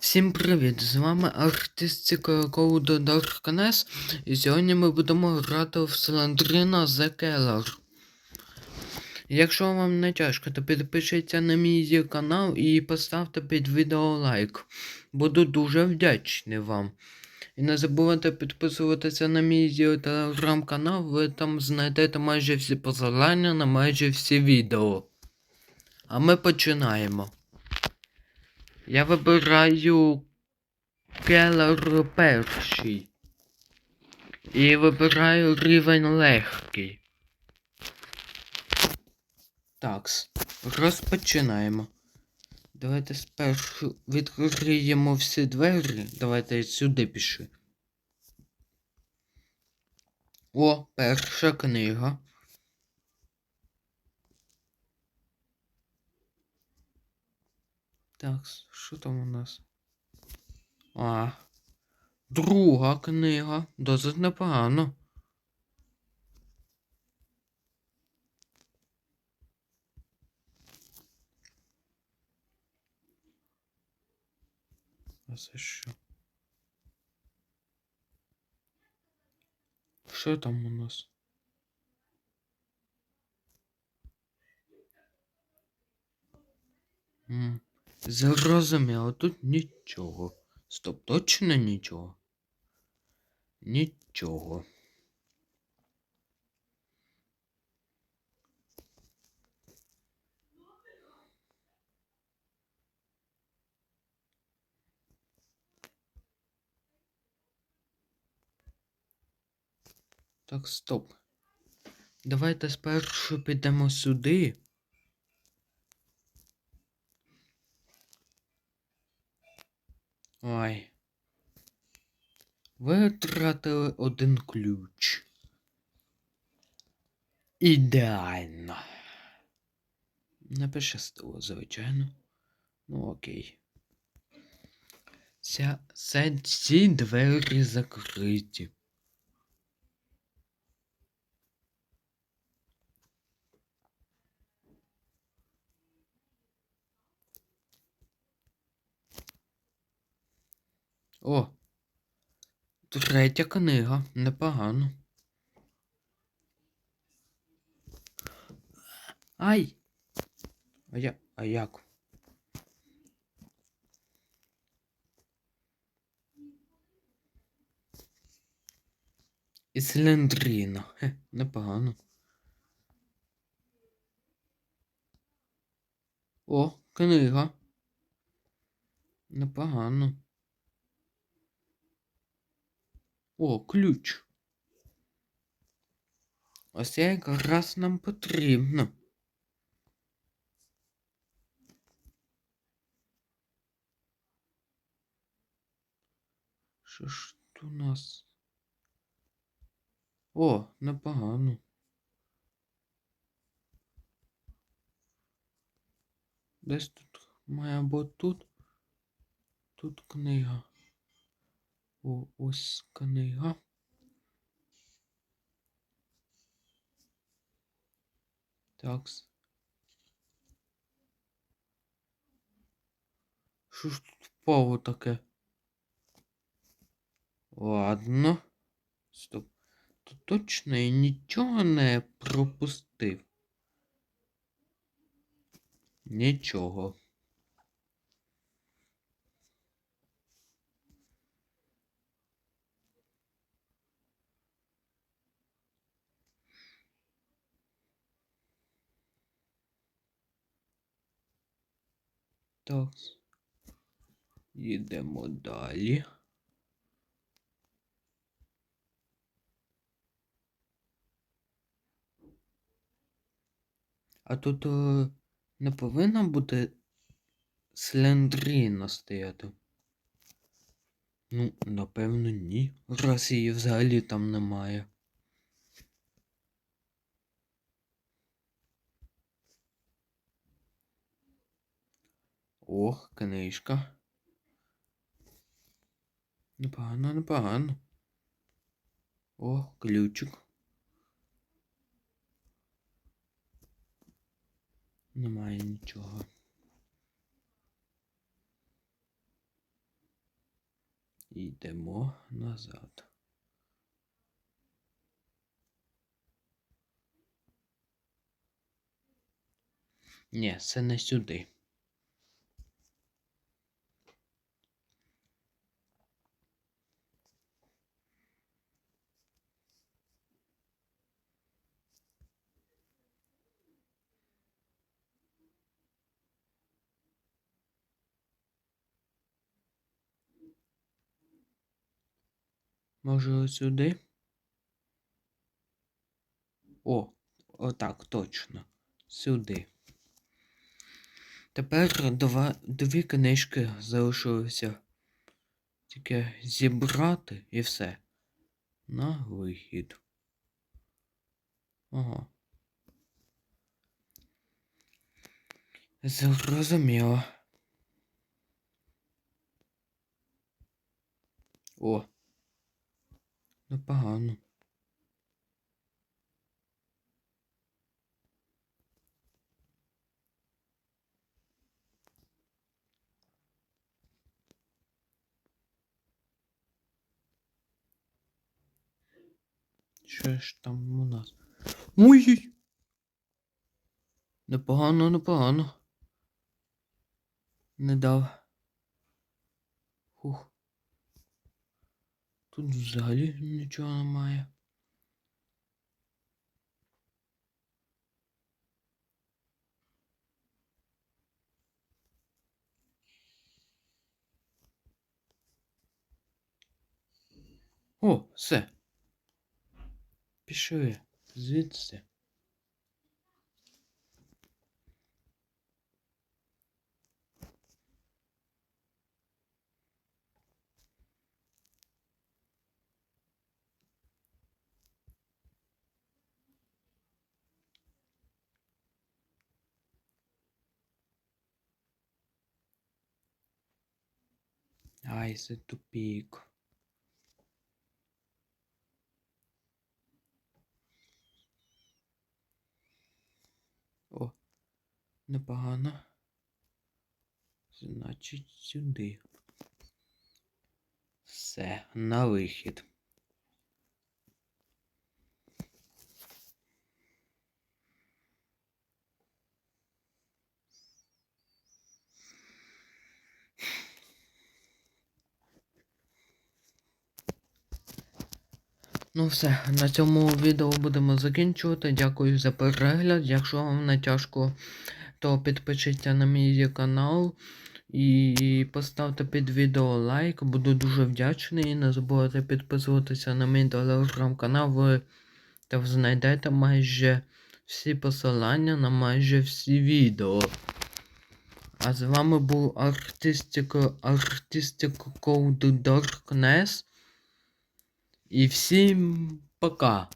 Всім привіт! З вами артист коду Darkness і сьогодні ми будемо грати в Слендріна The Keller. Якщо вам не тяжко, то підпишіться на мій канал і поставте під відео лайк. Буду дуже вдячний вам. І не забувайте підписуватися на мій телеграм-канал, ви там знайдете майже всі посилання на майже всі відео. А ми починаємо. Я вибираю келер перший. І вибираю рівень легкий. Такс, розпочинаємо. Давайте спершу відкриємо всі двері. Давайте сюди пішли. О, перша книга. Так, що там у нас? А. Друга книга. Досить непогано. А це що? Що там у нас? М, Зрозуміло, тут нічого. Стоп, точно нічого? Нічого. Так, стоп. Давайте спершу підемо сюди. Ой. Ви втратили один ключ. Ідеально. Не пощастило, звичайно. Ну окей. Ця, ці двері закриті. О! Третя книга. Непогано. Ай! А я. А як? І циліндрина. Хе, непогано. О, книга. Непогано. О, ключ. Ось це якраз нам потрібно. Що ж у нас? О, непогано. Десь тут має бути тут. Тут книга. О, ось книга. Такс. Що ж тут впало таке? Ладно. Стоп. Тут точно я нічого не пропустив. Нічого. Так. Їдемо далі. А тут е, не повинна бути слендріна стояти. Ну, напевно, ні. Раз її взагалі там немає. Ох, книжка. Непогано, непогано. О, ключик. Немає нічого. Йдемо назад. Ні, це не сюди. Може сюди? О, отак, точно. Сюди. Тепер два, дві книжки залишилося. Тільки зібрати і все. На вихід. Ага. Зрозуміло. О. Непогано. Що ж там у нас? Ой! Непогано, непогано. Не дав. Хух. Тут взагалі нічого немає. О, все. Пішли звідси. Ай, це тупік. О, непогано. Значить, сюди. Все, на вихід. Ну все, на цьому відео будемо закінчувати. Дякую за перегляд. Якщо вам не тяжко, то підпишіться на мій канал і поставте під відео лайк. Буду дуже вдячний. Не забувайте підписуватися на мій телеграм-канал. Ви там знайдете майже всі посилання на майже всі відео. А з вами був Artistic, Artistic Code Darkness. І всім пока.